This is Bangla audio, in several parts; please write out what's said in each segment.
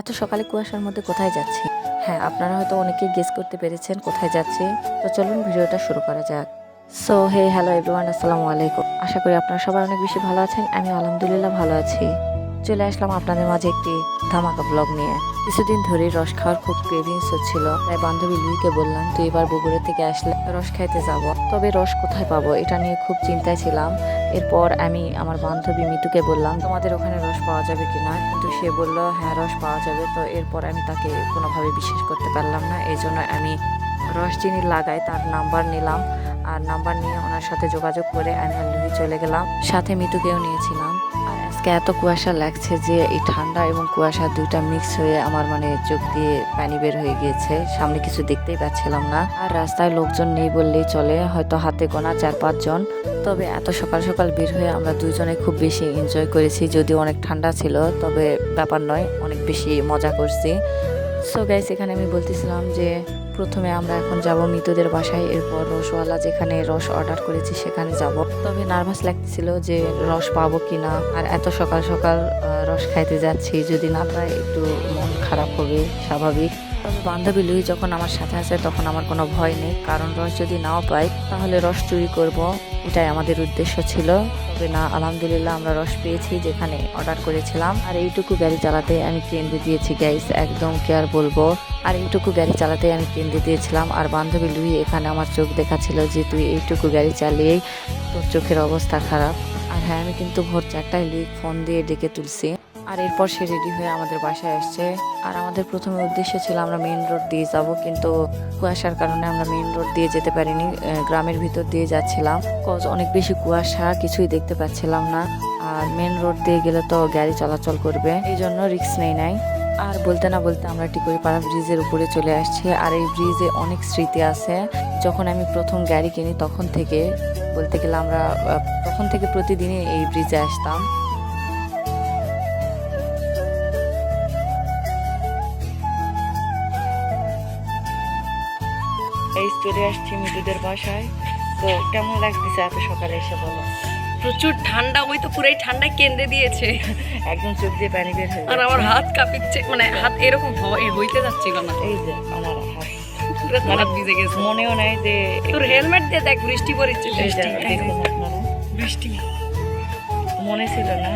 এত সকালে কুয়াশার মধ্যে কোথায় যাচ্ছি? হ্যাঁ আপনারা হয়তো অনেকে গেস করতে পেরেছেন কোথায় যাচ্ছি। তো চলুন ভিডিওটা শুরু করা যাক। সো হে হ্যালো এভরিওয়ান আসসালামু আলাইকুম। আশা করি আপনারা সবাই অনেক বেশি ভালো আছেন। আমি আলহামদুলিল্লাহ ভালো আছি। চলে আসলাম আপনাদের মাঝে একটি ধামাকা ব্লগ নিয়ে। কিছুদিন ধরে রস খাওয়ার খুব ক্রেভিংস হচ্ছিল, তাই বান্ধবী লুইকে বললাম, তুই এবার বগুড়া থেকে আসলে রস খাইতে যাব। তবে রস কোথায় পাবো? এটা নিয়ে খুব চিন্তায় ছিলাম। এরপর আমি আমার বান্ধবী মিতুকে বললাম, তোমাদের ওখানে রস পাওয়া যাবে কিনা কিন্তু সে বলল হ্যাঁ রস পাওয়া যাবে। তো এরপর আমি তাকে কোনোভাবে বিশ্বাস করতে পারলাম না। এই জন্য আমি রস চিনি লাগাই তার নাম্বার নিলাম। আর নাম্বার নিয়ে ওনার সাথে যোগাযোগ করে আমি আর চলে গেলাম। সাথে মিতুকেও নিয়েছিলাম। আর আজকে এত কুয়াশা লাগছে যে এই ঠান্ডা এবং কুয়াশা দুইটা মিক্স হয়ে আমার মানে চোখ দিয়ে পানি বের হয়ে গিয়েছে। সামনে কিছু দেখতেই পাচ্ছিলাম না। আর রাস্তায় লোকজন নেই বললেই চলে, হয়তো হাতে গোনা চার পাঁচজন তবে এত সকাল সকাল বের হয়ে আমরা দুজনে খুব বেশি এনজয় করেছি। যদিও অনেক ঠান্ডা ছিল, তবে ব্যাপার নয়, অনেক বেশি মজা করছি। সো গাইস এখানে আমি বলতেছিলাম যে প্রথমে আমরা এখন যাব মৃতদের বাসায়, এরপর রসওয়ালা যেখানে রস অর্ডার করেছি সেখানে যাব। তবে নার্ভাস লাগতেছিল যে রস পাবো কি না আর এত সকাল সকাল রস খাইতে যাচ্ছি, যদি না পাই একটু মন খারাপ হবে, স্বাভাবিক। তবে বান্ধবী লুই যখন আমার সাথে আছে, তখন আমার কোনো ভয় নেই। কারণ রস যদি নাও পাই, তাহলে রস চুরি করব। এটাই আমাদের উদ্দেশ্য ছিল। তবে না, আলহামদুলিল্লাহ আমরা রস পেয়েছি যেখানে অর্ডার করেছিলাম। আর এইটুকু গাড়ি চালাতে আমি কেন্দ্রে দিয়েছি গাইস একদম কেয়ার বলব। আর এইটুকু গাড়ি চালাতে আমি কেন্দ্রে দিয়েছিলাম। আর বান্ধবী লুই এখানে আমার চোখ দেখাচ্ছিল যে তুই এইটুকু গাড়ি চালিয়েই তোর চোখের অবস্থা খারাপ। আর হ্যাঁ আমি কিন্তু ভোর চারটায় লুই ফোন দিয়ে ডেকে তুলছি। আর এরপর সে রেডি হয়ে আমাদের বাসায় আসছে। আর আমাদের প্রথমে উদ্দেশ্য ছিল আমরা মেন রোড দিয়ে যাব, কিন্তু কুয়াশার কারণে আমরা মেইন রোড দিয়ে যেতে পারিনি গ্রামের ভিতর দিয়ে যাচ্ছিলাম। কজ অনেক বেশি কুয়াশা, কিছুই দেখতে পাচ্ছিলাম না। আর মেন রোড দিয়ে গেলে তো গাড়ি চলাচল করবে, এই জন্য রিক্স নেই নাই। আর বলতে না বলতে আমরা টিকুরিপাড়া ব্রিজের উপরে চলে আসছি, আর এই ব্রিজে অনেক স্মৃতি আছে। যখন আমি প্রথম গাড়ি কিনি তখন থেকে, বলতে গেলে আমরা তখন থেকে প্রতিদিনই এই ব্রিজে আসতাম। চলে আসছি মিতুদের বাসায়। তো কেমন লাগতেছে এত সকালে এসে বলো? প্রচুর ঠান্ডা ওই তো পুরাই ঠান্ডা কেন্দ্রে দিয়েছে। একদম চোখ দিয়ে পানি বের হয়ে আর আমার হাত কাঁপিচ্ছে মানে হাত এরকম হইতে যাচ্ছিল না এই যে আমার হাত। মানে মনেও নাই যে তোর হেলমেট দিয়ে দেখ বৃষ্টি পড়েছে বৃষ্টি। মনে ছিল না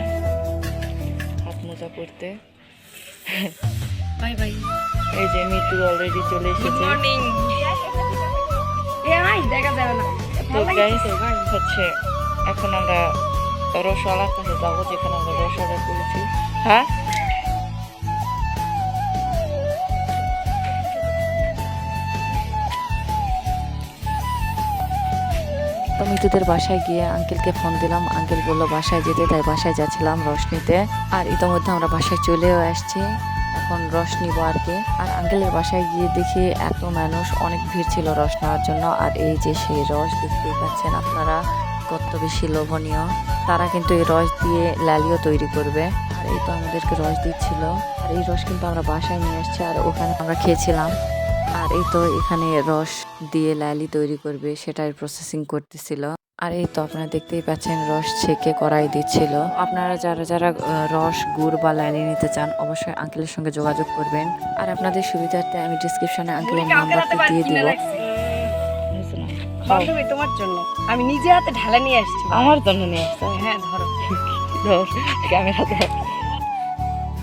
হাত মোজা পড়তে বাই বাই। এই যে মিতু অলরেডি চলে এসেছে। মর্নিং হচ্ছে এখন আমরা রসওয়ালার কাছে যাব যেখানে আমরা রস অর্ডার করেছি। হ্যাঁ? তো মিতুদের বাসায় গিয়ে আঙ্কেলকে ফোন দিলাম। আঙ্কেল বলল বাসায় যেতে। তাই বাসায় যাচ্ছিলাম রস নিতে আর ইতোমধ্যে আমরা বাসায় চলেও আসছি। এখন রস নিব আর কি। আর আঙ্কেলের বাসায় গিয়ে দেখি এত মানুষ, অনেক ভিড় ছিল রস নেওয়ার জন্য। আর এই যে সেই রস দেখতেই পাচ্ছেন আপনারা, কত বেশি লোভনীয়। তারা কিন্তু এই রস দিয়ে লালিও তৈরি করবে। আর এই তো আমাদেরকে রস দিচ্ছিল। আর এই রস কিন্তু আমরা বাসায় নিয়ে আসছি আর ওখানে আমরা খেয়েছিলাম। আর এই তো এখানে রস দিয়ে লালি তৈরি করবে, সেটাই প্রসেসিং করতেছিল। আর এই তো আপনারা দেখতেই পাচ্ছেন রস ছেঁকে কড়াই দিচ্ছিল। আপনারা যারা যারা রস গুড় বা লালি নিতে চান অবশ্যই আঙ্কেলের সঙ্গে যোগাযোগ করবেন। আর আপনাদের সুবিধার্থে আমি ডিসক্রিপশনে আঙ্কেলের নাম্বারটা দিয়ে দিব। বান্ধবী তোমার জন্য। আমি নিজে হাতে ঢালা নিয়ে আসছি। আমার জন্য নিয়ে আসতে হ্যাঁ ধরো। ক্যামেরা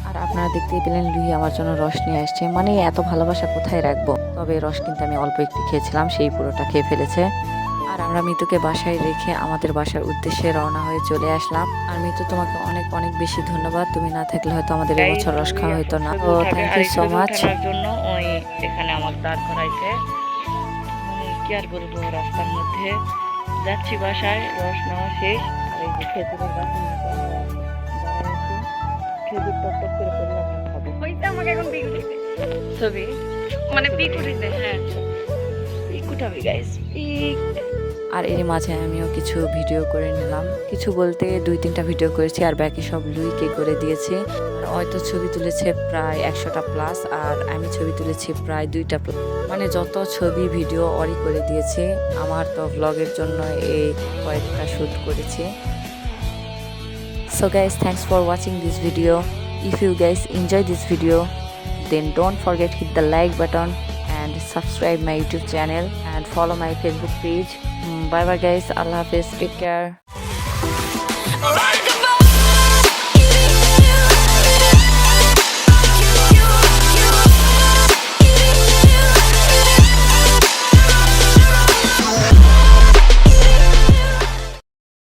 আর আপনারা দেখতেই পেলেন লুহি আমার জন্য রস নিয়ে আসছে। মানে এত ভালোবাসা কোথায় রাখব? তবে রস কিন্তু আমি অল্প একটু খেয়েছিলাম সেই পুরোটা খেয়ে ফেলেছে। আর আমরা মিতুকে বাসায় রেখে আমাদের বাসার উদ্দেশ্যে রওনা হয়ে চলে আসলাম। আর মিতু তোমাকে অনেক অনেক বেশি ধন্যবাদ। তুমি না থাকলে হয়তো আমাদের এবছর রস খাওয়া হতো না। তো থ্যাংক ইউ সো মাচ জন্য ওই এখানে আমার দাঁড় করাইছে মানে কি আর বলব রাস্তার মধ্যে যাচ্ছি বাসায় রস নেওয়া শেষ। আর এই যে খেজুরের আছি। খেজুর টপ টপ করে খাব। হইতে আমাকে এখন পিক ছবি? মানে পিক হ্যাঁ। পিক উঠাবি গাইস পিক আর এর মাঝে আমিও কিছু ভিডিও করে নিলাম কিছু বলতে দুই তিনটা ভিডিও করেছি আর বাকি সব লুইকে করে দিয়েছি হয়তো ছবি তুলেছে প্রায় একশোটা প্লাস আর আমি ছবি তুলেছি প্রায় দুইটা। মানে যত ছবি ভিডিও অরি করে দিয়েছি আমার তো ব্লগের জন্য এই কয়েকটা শ্যুট করেছি So guys, thanks for watching this video. If you guys enjoy this video, then don't forget hit the like button and subscribe my youtube channel and follow my facebook page. Mm, bye bye guys. Allah hafiz. Take care